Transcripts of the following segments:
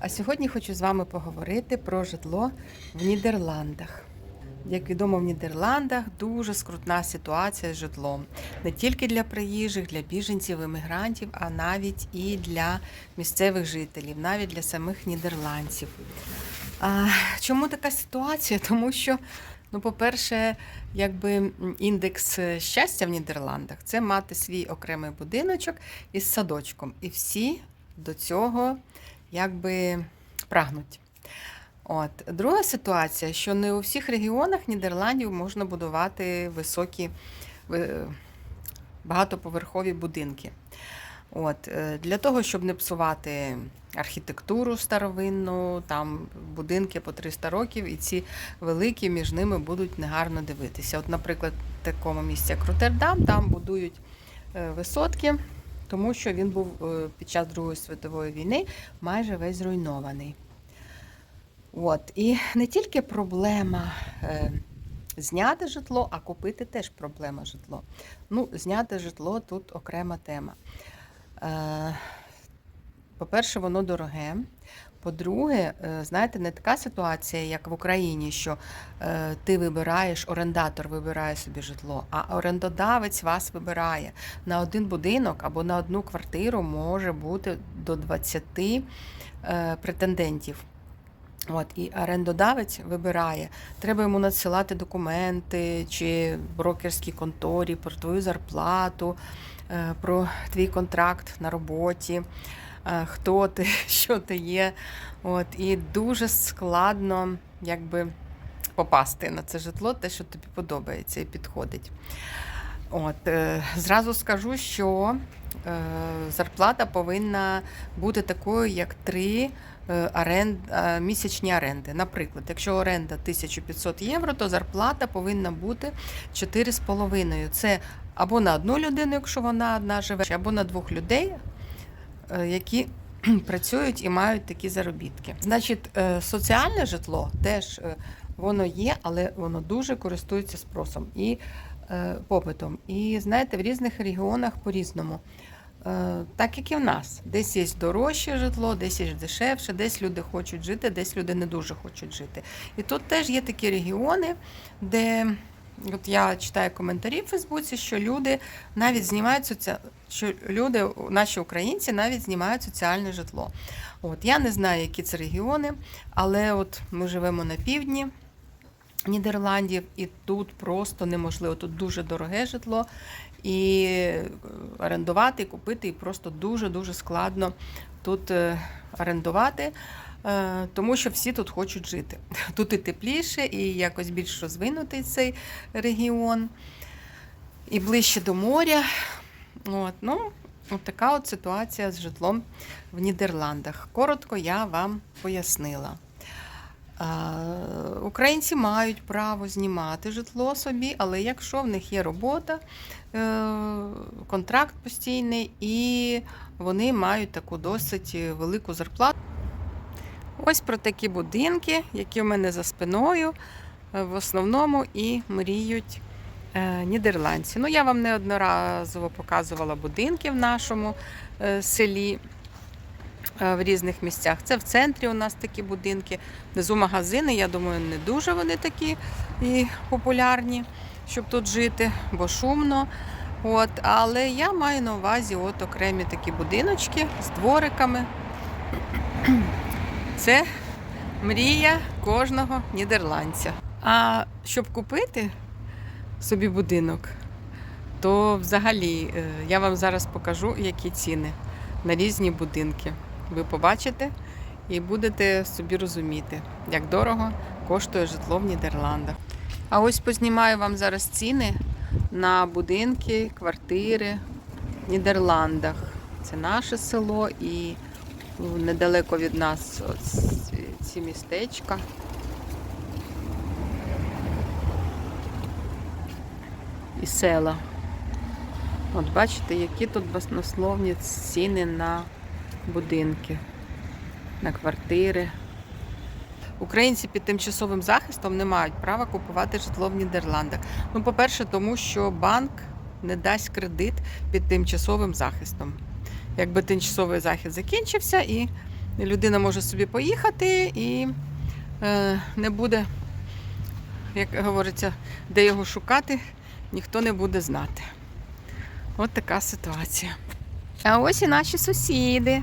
А сьогодні хочу з вами поговорити про житло в Нідерландах. Як відомо, в Нідерландах дуже скрутна ситуація з житлом не тільки для приїжджих, для біженців, іммігрантів, а навіть і для місцевих жителів, навіть для самих нідерландців. А, чому така ситуація? Тому що, ну, по-перше, якби індекс щастя в Нідерландах це мати свій окремий будиночок із садочком. І всі до цього якби прагнуть. От. Друга ситуація, що не у всіх регіонах Нідерландів можна будувати високі багатоповерхові будинки. От. е, Для того, щоб не псувати архітектуру старовинну, там будинки по 300 років, і ці великі між ними будуть негарно дивитися. От, наприклад, в такому місці, як Роттердам, там будують е, висотки, тому що він був е, під час Другої світової війни майже весь зруйнований. От. І не тільки проблема е, зняти житло, а купити теж проблема житло. Ну, зняти житло тут окрема тема. Е, по-перше, воно дороге. По-друге, е, знаєте, не така ситуація, як в Україні, що е, ти вибираєш, орендатор вибирає собі житло, а орендодавець вас вибирає. На один будинок або на одну квартиру може бути до 20 е, претендентів. От і орендодавець вибирає, треба йому надсилати документи чи брокерські конторі про твою зарплату, е, про твій контракт на роботі, е, хто ти, що ти є. От і дуже складно, якби попасти на це житло, те, що тобі подобається і підходить. От, е, Зразу скажу, що зарплата повинна бути такою, як три. Е, Аренд, е, місячні оренди. Наприклад, якщо оренда 1500 євро, то зарплата повинна бути 4,5. Це або на одну людину, якщо вона одна живе, або на двох людей, е, які працюють і мають такі заробітки. Значить, соціальне житло теж воно є, але воно дуже користується спросом і попитом. І знаєте, в різних регіонах по-різному. Е, Так як і в нас. Десь є дорожче житло, десь є дешевше, десь люди хочуть жити, десь люди не дуже хочуть жити. І тут теж є такі регіони, де от я читаю коментарі в Фейсбуці, що люди навіть знімають що люди, наші українці, навіть знімають соціальне житло. От я не знаю, які це регіони, але от ми живемо на півдні. Нідерландів, і тут просто неможливо. Тут дуже дороге житло, і е, орендувати, купити, і просто дуже-дуже складно тут е, орендувати, е, тому що всі тут хочуть жити. Тут і тепліше, і якось більш розвинутий цей регіон, і ближче до моря. От, ну, от така от ситуація з житлом в Нідерландах. Коротко я вам пояснила. Українці мають право знімати житло собі, але якщо в них є робота, е, контракт постійний, і вони мають таку досить велику зарплату. Ось про такі будинки, які в мене за спиною, е, в основному і мріють е, нідерландці. Ну, я вам неодноразово показувала будинки в нашому селі в різних місцях. Це в центрі у нас такі будинки. Внизу магазини, я думаю, не дуже вони такі і популярні, щоб тут жити, бо шумно. От, але я маю на увазі от окремі такі будиночки з двориками. Це мрія кожного нідерландця. А щоб купити собі будинок, то взагалі е, я вам зараз покажу, які ціни на різні будинки. Ви побачите і будете собі розуміти, як дорого коштує житло в Нідерландах. А ось познімаю вам зараз ціни на будинки, квартири в Нідерландах. Це наше село і недалеко від нас ці містечка. І села. От бачите, які тут баснословні ціни на будинки, на квартири. Українці під тимчасовим захистом не мають права купувати житло в Нідерландах. Ну, по-перше, тому що банк не дасть кредит під тимчасовим захистом. Якби тимчасовий захист закінчився і людина може собі поїхати і е, не буде, як говориться, де його шукати, ніхто не буде знати. От така ситуація. А ось і наші сусіди.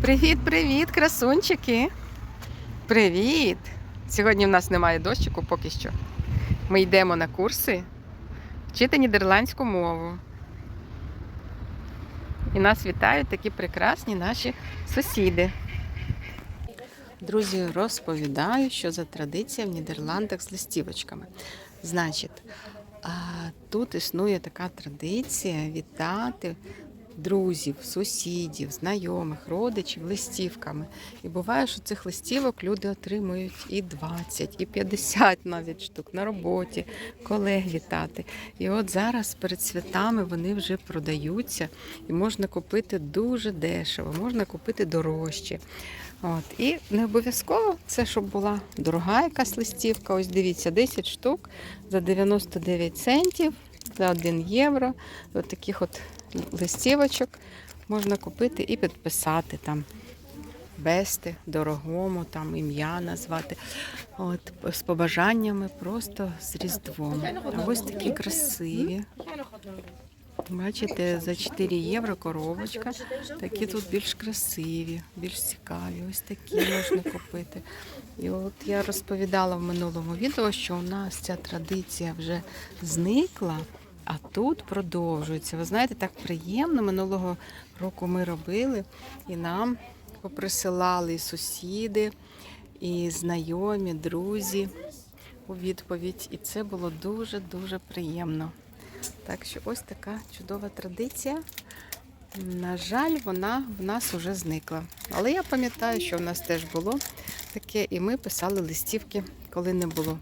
Привіт, привіт, красунчики. Привіт! Сьогодні в нас немає дощику поки що. Ми йдемо на курси вчити нідерландську мову. І нас вітають такі прекрасні наші сусіди. Друзі, розповідаю, що за традиція в Нідерландах з листівочками. Значить, тут існує така традиція вітати друзів, сусідів, знайомих, родичів листівками. І буває, що цих листівок люди отримують і 20, і 50 навіть штук на роботі, колег вітати. І от зараз перед святами вони вже продаються і можна купити дуже дешево, можна купити дорожче. От. І не обов'язково це, щоб була дорога якась листівка. Ось дивіться, 10 штук за 99 центів, за 1 євро. От таких от листівочок можна купити і підписати там. Бести, дорогому, там ім'я назвати. От, з побажаннями просто з Різдвом. А ось такі красиві. Бачите, за 4 євро коробочка. Такі тут більш красиві, більш цікаві. Ось такі можна купити. І от я розповідала в минулому відео, що у нас ця традиція вже зникла, а тут продовжується. Ви знаєте, так приємно. Минулого року ми робили і нам поприсилали і сусіди, і знайомі, друзі у відповідь. І це було дуже-дуже приємно. Так що ось така чудова традиція. На жаль, вона в нас вже зникла. Але я пам'ятаю, що в нас теж було таке, і ми писали листівки, коли не було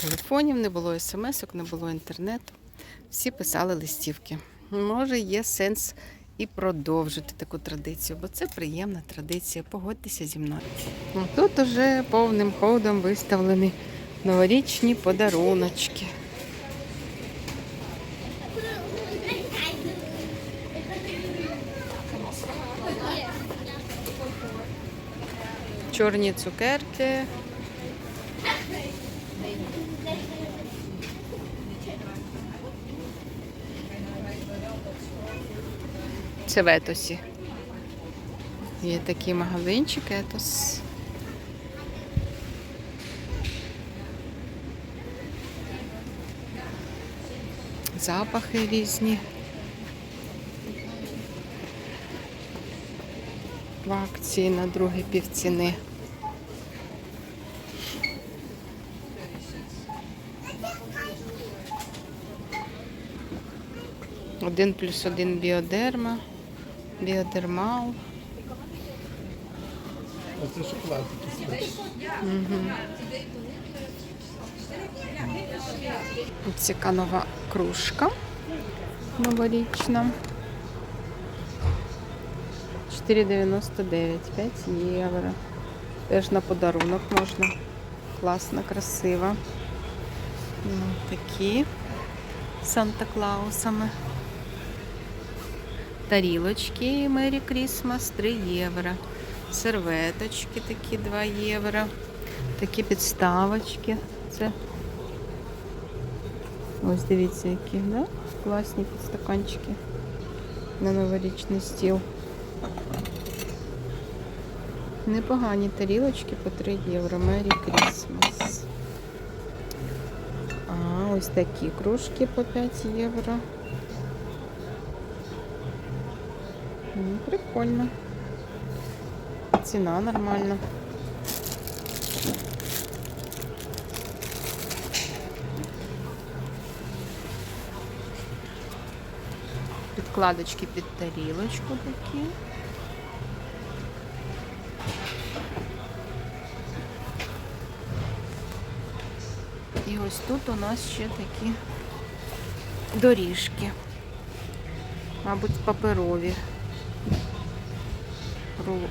телефонів, не було смс-ок, не було інтернету. Всі писали листівки. Може, є сенс і продовжити таку традицію, бо це приємна традиція. Погодьтеся зі мною. Ну, Тут уже повним ходом виставлені новорічні подаруночки. Чорні цукерки. Це в Етосі. Є такий магазинчик Етос. Запахи різні. В акції на другі півціни. Один плюс один біодерма, біодермал. Оце шоколад смачний. Ось нова кружка новорічна. 4,99, 5 євро. Теж на подарунок можна. Класно, красиво. Ну, Такі Санта-Клаусами. Тарілочки Мері Крісмас 3 євро. Серветочки такі 2 євро. Такі підставочки. Це Ось дивіться, які, да? Класні підстаканчики на новорічний стіл. Непогані тарілочки по 3 євро. Мері Крісмас. А, ось такі кружки по 5 євро. Ну, прикольно. Ціна нормальна. Підкладочки під тарілочку такі. І ось тут у нас ще такі доріжки. Мабуть, паперові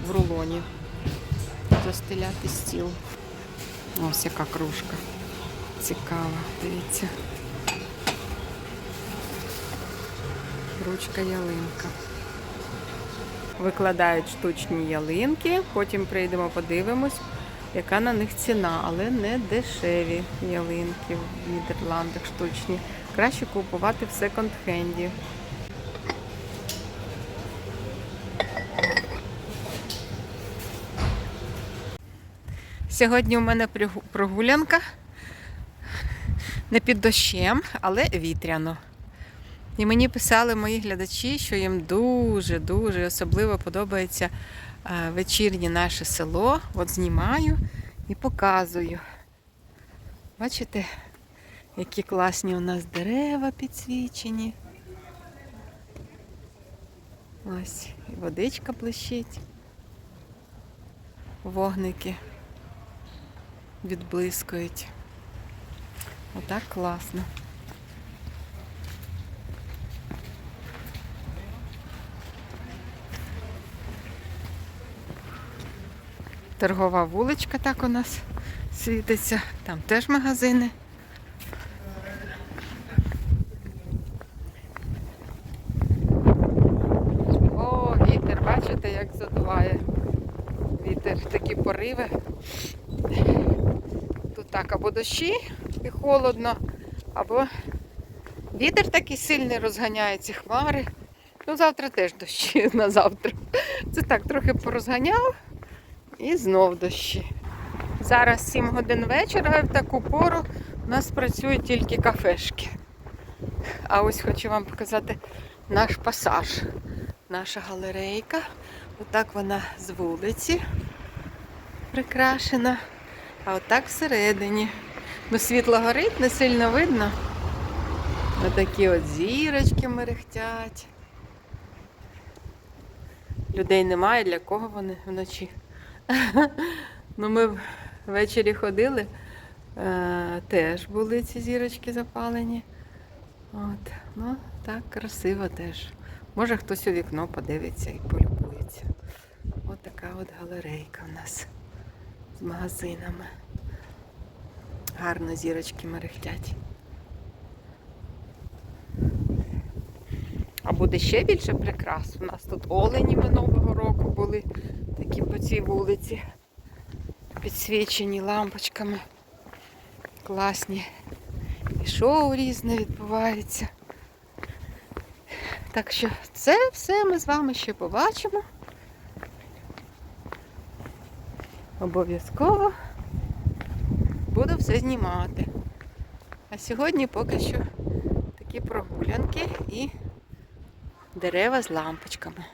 в рулоні. Застеляти стіл. Ось яка кружка. Цікава, дивіться. Ручка ялинка. викладають штучні ялинки. Потім прийдемо, подивимось, яка на них ціна, але не дешеві ялинки в Нідерландах штучні. Краще купувати в секонд-хенді. Сьогодні у мене прогулянка не під дощем, але вітряно. І мені писали мої глядачі, що їм дуже-дуже особливо подобається е, вечірнє наше село. От знімаю і показую. Бачите, які класні у нас дерева підсвічені. Ось, і водичка блищить. Вогники відблискують. Отак класно. Торгова вуличка так у нас світиться. Там теж магазини. О, вітер, бачите, як задуває. Вітер, такі пориви. Тут так або дощі і холодно, або вітер такий сильний розганяє ці хмари. Ну, завтра теж дощі на завтра. Це так, трохи порозганяв і знов дощі. Зараз 7 годин вечора, в таку пору у нас працюють тільки кафешки. А ось хочу вам показати наш пасаж. Наша галерейка. Отак вона з вулиці прикрашена. А отак всередині. Ну, світло горить, не сильно видно. Отакі от зірочки мерехтять. Людей немає, для кого вони вночі. Ну, ми ввечері ходили, е, теж були ці зірочки запалені. От, ну, так красиво теж. Може хтось у вікно подивиться і полюбується. От така от галерейка у нас магазинами. Гарно зірочки мерехтять. А буде ще більше прикрас. У нас тут олені минулого року були такі по цій вулиці, підсвічені лампочками. Класні. І шоу різне відбувається. Так що це все ми з вами ще побачимо. Обов'язково буду все знімати. А сьогодні поки що такі прогулянки і дерева з лампочками.